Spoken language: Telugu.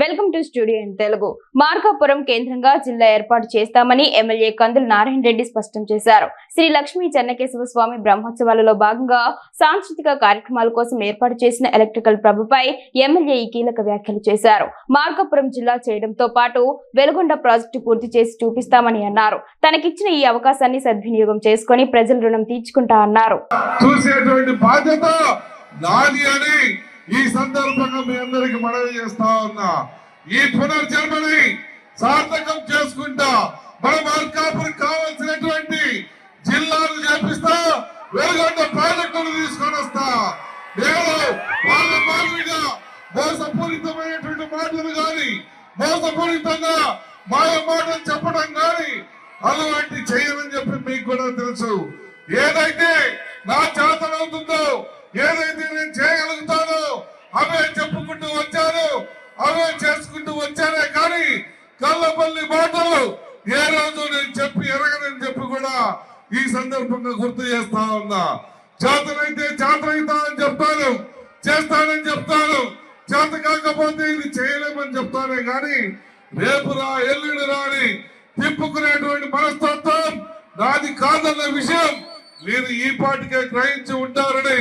Welcome to studio in Telugu. Markapuram కేంద్రంగా జిల్లా ఏర్పాటు చేస్తామని ఎమ్మెల్యే కందుల నారాయణ రెడ్డి స్పష్టం చేశారు. శ్రీ లక్ష్మీ చెన్నకేశవ స్వామి బ్రహ్మోత్సవాలలో భాగంగా సాంస్కృతిక కార్యక్రమాల కోసం ఏర్పాటు చేసిన ఎలక్ట్రికల్ ప్రభుపై ఎమ్మెల్యే ఈ కీలక వ్యాఖ్యలు చేశారు. మార్కాపురం జిల్లా చేయడంతో పాటు వెలుగొండ ప్రాజెక్టు పూర్తి చేసి చూపిస్తామని అన్నారు. తనకిచ్చిన ఈ అవకాశాన్ని సద్వినియోగం చేసుకుని ప్రజల రుణం తీర్చుకుంటా అన్నారు. ఈ సందర్భంగా మీ అందరికి మనవి చేస్తా ఉన్నా. ఈ పునర్జన్మని సార్థకం చేసుకుంటా. మన మార్కాపురం కావాల్సినటువంటి జిల్లాలు చేపిస్తా. వెలుగొండ పాలకులు తీసుకొని వస్తా. నేను వాళ్ళ మాదిరిగా మోసపూరితమైనటువంటి మాటలు గాని మోసపూరితంగా మాయ మాటలు చెప్పడం గాని అలాంటి చేయనని చెప్పి మీకు కూడా తెలుసు. ఏదైతే నా చేతనవుతుందో ఏదైతే నేను చేయగలుగుతానో అవే చెప్పుకుంటూ వచ్చారు అవే చేసుకుంటూ వచ్చారే కానీ కళ్ళపల్లి మాటలు ఏ రోజు నేను చెప్పి ఎరగనని చెప్పి కూడా ఈ సందర్భంగా గుర్తు చేస్తా ఉన్నా. చేతనైతే చేతనైతా అని చెప్తాను చేస్తానని చెప్తాను. చేత కాకపోతే ఇది చేయలేమని చెప్తానే కానీ రేపు రా ఎల్లుండి రాని తిప్పుకునేటువంటి మనస్తత్వం నాది కాదన్న విషయం మీరు ఈ పాటికే గ్రహించి ఉంటారని